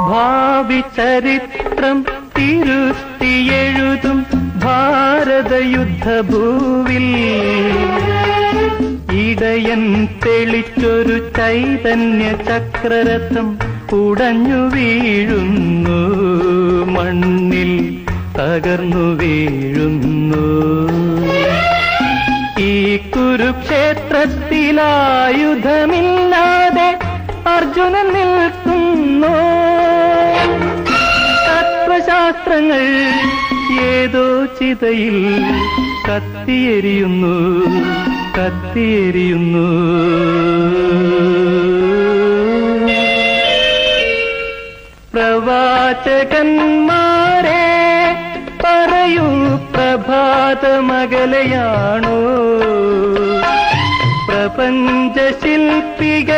ഭാവി ചരിത്രം തിരുത്തിയെഴുതും ഭാരതയുദ്ധഭൂവിൽ ഇടയൻ തെളിച്ചൊരു ചൈതന്യ ചക്രരഥം ഉടഞ്ഞു വീഴുന്നു. മണ്ണിൽ തകർന്നു വീഴുന്നു. ഈ കുരുക്ഷേത്രത്തിലായുധമില്ലാതെ തത്വശാസ്ത്രങ്ങൾ ഏതോ ചിതയിൽ കത്തിയെരിയുന്നു കത്തിയെരിയുന്നു. പ്രവാചകന്മാരെ പറയൂ പ്രഭാതമകലയാണോ? പ്രപഞ്ച ശില്പികളെ പറയൂ പ്ര